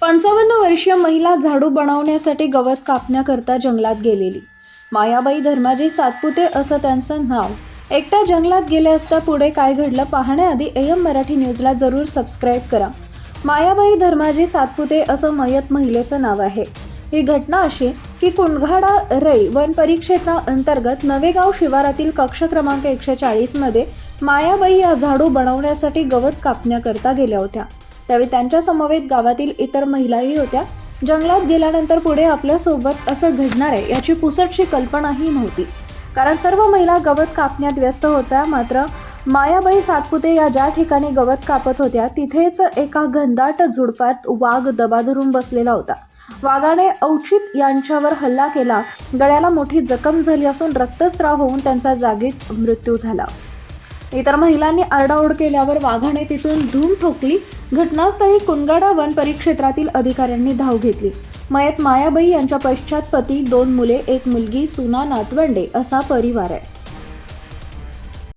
पंचावन्न वर्षीय महिला झाडू बनवण्यासाठी गवत कापण्याकरता जंगलात गेलेली. मायाबाई धर्माजी सातपुते असं त्यांचं नाव. एकट्या जंगलात गेले असता पुढे काय घडलं पाहण्याआधी एम मराठी न्यूजला जरूर सबस्क्राईब करा. मायाबाई धर्माजी सातपुते असं मयत महिलेचं नाव आहे. ही घटना अशी की कुंडघाडा रई वन परिक्षेत्राअंतर्गत नवेगाव शिवारातील कक्ष क्रमांक एकशे चाळीसमध्ये मायाबाई या झाडू बनवण्यासाठी गवत कापण्याकरता गेल्या होत्या. त्यावेळी त्यांच्या समवेत गावातील इतर महिलाही होत्या. जंगलात गेल्यानंतर पुढे आपल्यासोबत असं घडणार आहे याची पुसटशी कल्पनाही नव्हती. कारण सर्व महिला गवत कापण्यात व्यस्त होत्या. मात्र मायाबाई सातपुते या ज्या ठिकाणी गवत कापत होत्या तिथेच एका घनदाट झुडपात वाघ दबा धरून बसलेला होता. वाघाने औचित यांच्यावर हल्ला केला. गळ्याला मोठी जखम झाली असून रक्तस्राव होऊन त्यांचा जागीच मृत्यू झाला. इतर महिलांनी आरडाओरड केल्यावर वाघाने तिथून धूम ठोकली. घटनास्थळी कुनगाडा वन परिक्षेत्रातील अधिकाऱ्यांनी धाव घेतली. मयत मायाबाई यांच्या पश्चात पती दोन मुले एक मुलगी सुना नातवंडे असा परिवार आहे.